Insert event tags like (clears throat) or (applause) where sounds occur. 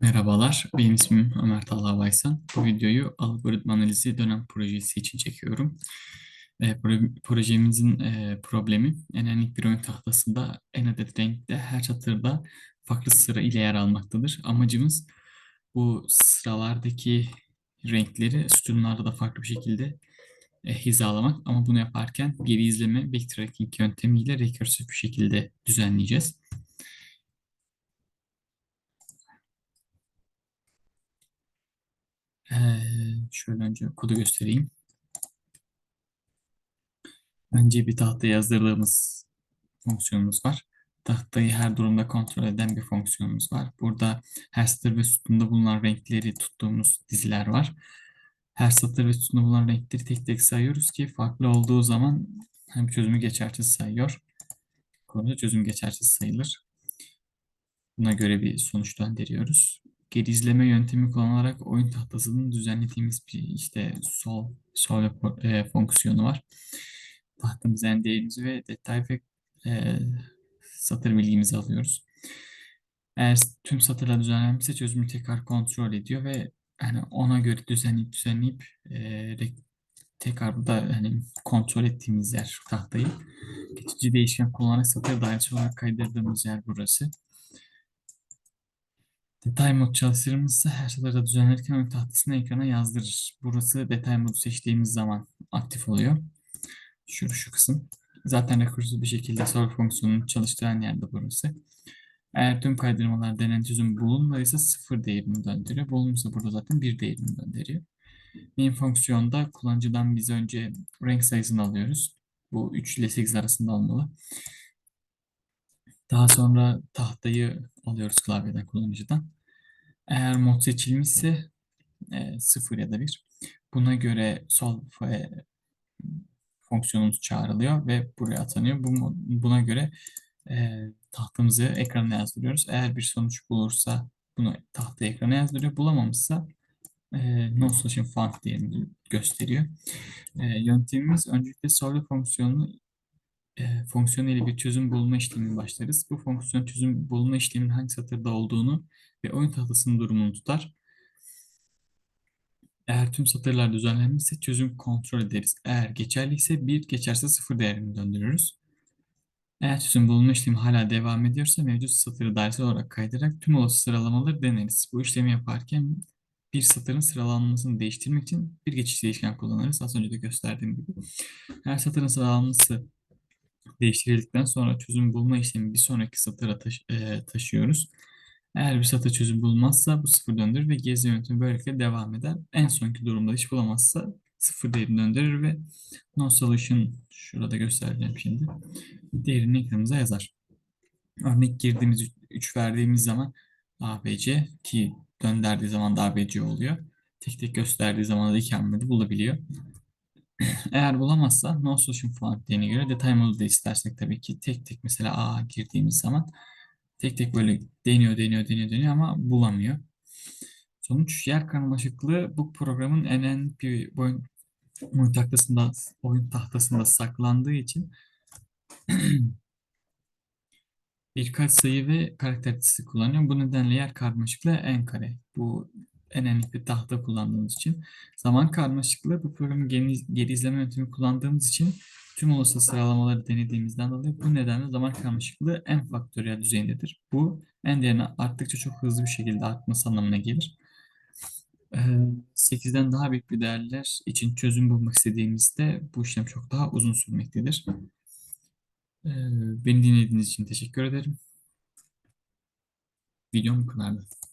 Merhabalar, benim ismim Ömer Talha Baysan. Bu videoyu algoritma analizi dönem projesi için çekiyorum. E, pro- projemizin e, problemi enenlik oyun tahtasında en adet renkte her satırda farklı sıra ile yer almaktadır. Amacımız bu sıralardaki renkleri sütunlarda da farklı bir şekilde e, hizalamak ama bunu yaparken geri izleme backtracking yöntemiyle rekarsif bir şekilde düzenleyeceğiz. Ee, şöyle önce kodu göstereyim. Önce bir tahtaya yazdırdığımız fonksiyonumuz var. Tahtayı her durumda kontrol eden bir fonksiyonumuz var. Burada her satır ve sütunda bulunan renkleri tuttuğumuz diziler var. Her satır ve sütunda bulunan renkleri tek tek sayıyoruz ki farklı olduğu zaman hem çözümü geçersiz sayıyor. Konuda çözüm geçersiz sayılır. Buna göre bir sonuç gönderiyoruz. Geri izleme yöntemi kullanarak oyun tahtasının düzenlediğimiz bir işte sol sol e, fonksiyonu var. Tahtamızın değerimizi ve detay ve e, satır bilgimizi alıyoruz. Eğer tüm satırlar düzenlenmişse çözümü tekrar kontrol ediyor ve hani ona göre düzenleyip düzenleyip e, tekrar burada hani kontrol ettiğimiz yer tahtayı. Geçici değişken kullanarak satır dairesi olarak kaydırdığımız yer burası. Detay mod çalıştırımızsa her satırda düzenlerken ön tahtasını ekrana yazdırır. Burası detay modu seçtiğimiz zaman aktif oluyor. Şu, şu kısım. Zaten rekursuz bir şekilde solve fonksiyonunu çalıştıran yerde burası. Eğer tüm kaydırmalar denen çözüm bulunmadıysa sıfır değerini döndürüyor. Bulunursa burada zaten bir değerini döndürüyor. Main fonksiyonda kullanıcıdan biz önce renk sayısını alıyoruz. Bu 3 ile 8 arasında olmalı. Daha sonra tahtayı alıyoruz klavyeden kullanıcıdan. Eğer mod seçilmişse e, 0 ya da 1. Buna göre sol e, fonksiyonumuz çağrılıyor ve buraya atanıyor. Bu, buna göre e, tahtamızı ekrana yazdırıyoruz. Eğer bir sonuç bulursa bunu tahta ekrana yazdırıyor. Bulamamışsa e, no solution found diye gösteriyor. E, yöntemimiz öncelikle solve fonksiyonunu e, fonksiyon ile bir çözüm bulma işlemini başlarız. Bu fonksiyon çözüm bulma işleminin hangi satırda olduğunu ve oyun tahtasının durumunu tutar. Eğer tüm satırlar düzenlenmişse çözüm kontrol ederiz. Eğer geçerliyse 1, geçerse 0 değerini döndürürüz. Eğer çözüm bulma işlemi hala devam ediyorsa mevcut satırı dairesel olarak kaydırarak tüm olası sıralamaları deneriz. Bu işlemi yaparken bir satırın sıralanmasını değiştirmek için bir geçiş değişken kullanırız. Az önce de gösterdiğim gibi. Her satırın sıralanması değiştirildikten sonra çözüm bulma işlemi bir sonraki satıra taşı e, taşıyoruz. Eğer bir satır çözüm bulmazsa bu sıfır döndürür ve gezi yöntemi böylelikle devam eder. En sonki durumda hiç bulamazsa sıfır değerini döndürür ve no solution şurada göstereceğim şimdi değerini ekranımıza yazar. Örnek girdiğimiz 3 verdiğimiz zaman ABC ki döndürdüğü zaman da ABC oluyor. Tek tek gösterdiği zaman da iki hamlede bulabiliyor. Eğer bulamazsa no solution found diyene göre detay modu da istersek tabii ki tek tek mesela A girdiğimiz zaman tek tek böyle deniyor deniyor deniyor deniyor ama bulamıyor. Sonuç yer karmaşıklığı bu programın bir oyun, tahtasında oyun tahtasında saklandığı için (clears throat) birkaç sayı ve karakter kullanıyor. Bu nedenle yer karmaşıklığı en kare. Bu en enlik bir tahta kullandığımız için. Zaman karmaşıklığı bu programın geri, geri izleme yöntemi kullandığımız için tüm olası sıralamaları denediğimizden dolayı bu nedenle zaman karmaşıklığı en faktöriyel düzeyindedir. Bu en değerine arttıkça çok hızlı bir şekilde artması anlamına gelir. 8'den daha büyük bir değerler için çözüm bulmak istediğimizde bu işlem çok daha uzun sürmektedir. Beni dinlediğiniz için teşekkür ederim. Videom bu.